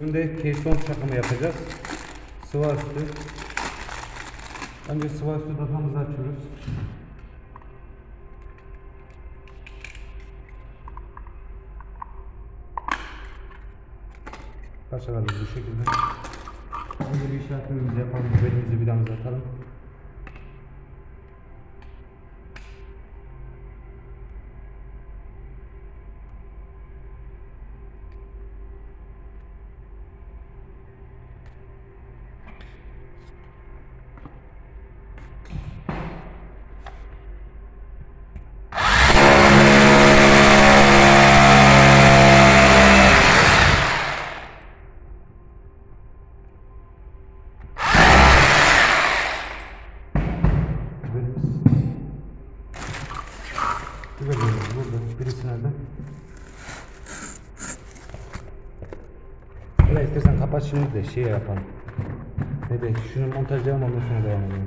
Bugün de keson çakımı yapacağız. Sıva üstü. Önce sıva üstü datamızı açıyoruz. Parçalarımız bu şekilde. Önce bir işaretimizi yapalım. Belimizi vidamızı atalım. Birisi nerede? Ya istersen kapat şimdi de şey yapalım. Ne de şunu montajlayalım ondan sonra devam edelim.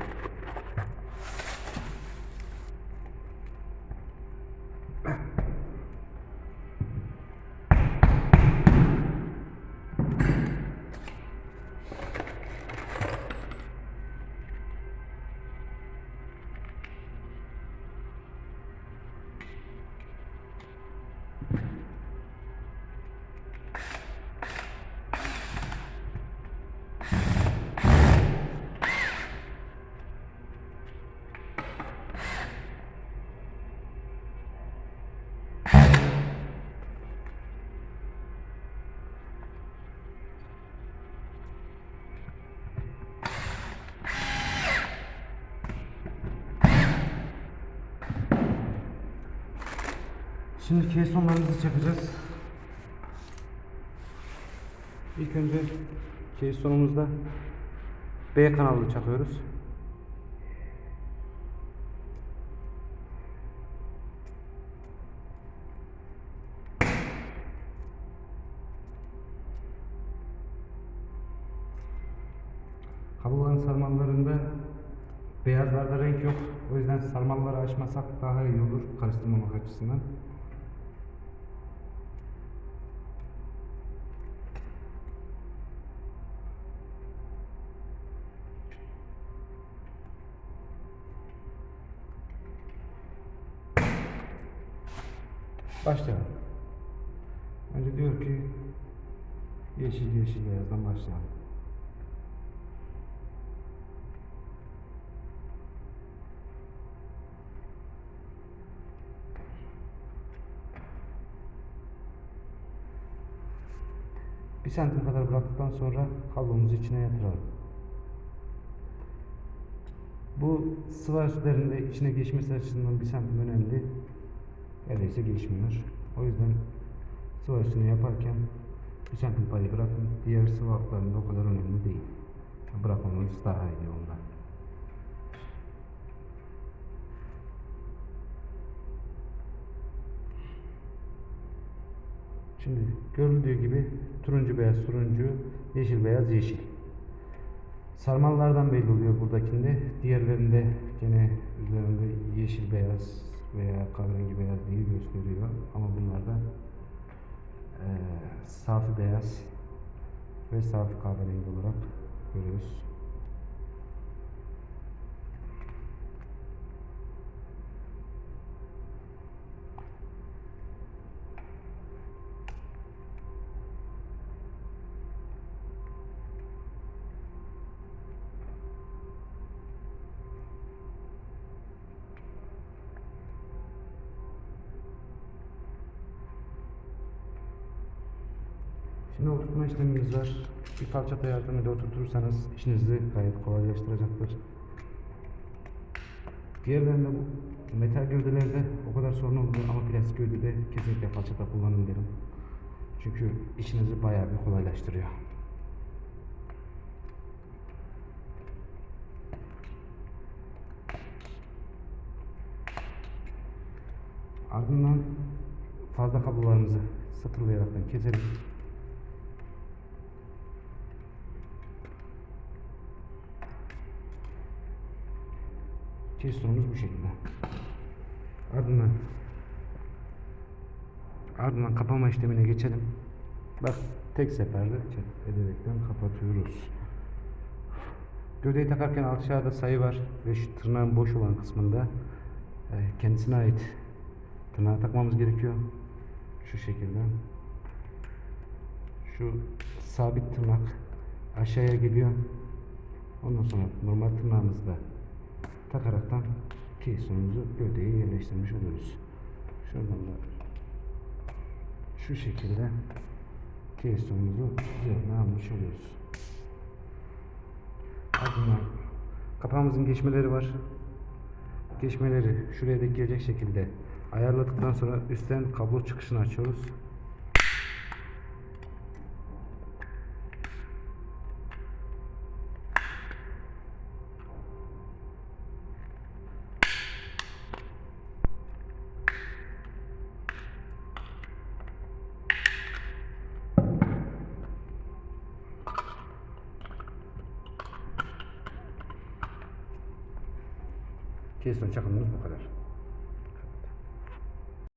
Şimdi kesonlarımızı çakacağız. İlk önce kesonumuzda B kanalını çakıyoruz. Kabloların sarmallarında beyazlarda renk yok. O yüzden sarmalları açmasak daha iyi olur karıştırmamak açısından. Başlayalım. Önce diyor ki yeşil yeşil beyazdan başlayalım. Bir santim kadar bıraktıktan sonra kablomuzu içine yatıralım. Bu sıva üstlerinde içine geçmesi açısından bir santim önemli. Neredeyse geçmiyor. O yüzden sıva üstünü yaparken bir santim payı bırakın. Diğer sıva altlarında o kadar önemli değil. Bırakmamamız daha iyi ondan. Şimdi görüldüğü gibi turuncu beyaz turuncu, yeşil beyaz yeşil. Sarmallardan belli oluyor buradakinde. Diğerlerinde gene üzerinde yeşil beyaz veya kahverengi beyaz diye gösteriyor. Ama bunlarda eee safi beyaz ve safi kahverengi olarak görüyoruz. Şimdi oturtma işlemimiz var. Bir falçata yardımıyla oturtursanız işinizi gayet kolaylaştıracaktır. Diğerlerinde bu metal gövdelerde o kadar sorun olmuyor ama plastik gövdede kesinlikle falçata kullanın derim. Çünkü işinizi bayağı bir kolaylaştırıyor. Ardından fazla kablolarımızı satırlayarak keselim. Kestonumuz bu şekilde. Ardından ardından kapama işlemine geçelim. Bak tek seferde ederekten kapatıyoruz. Gövdeyi takarken aşağıda sayı var ve şu tırnağın boş olan kısmında e, kendisine ait tırnağı takmamız gerekiyor. Şu şekilde. Şu sabit tırnak aşağıya geliyor. Ondan sonra normal tırnağımızla takaraktan keysonumuzu gövdeye yerleştirmiş oluyoruz. Şuradan da şu şekilde keysonumuzu üzerine almış oluyoruz. Ardından kapağımızın geçmeleri var. Geçmeleri şuraya denk gelecek şekilde ayarladıktan sonra üstten kablo çıkışını açıyoruz. Keson çakımımız bu kadar.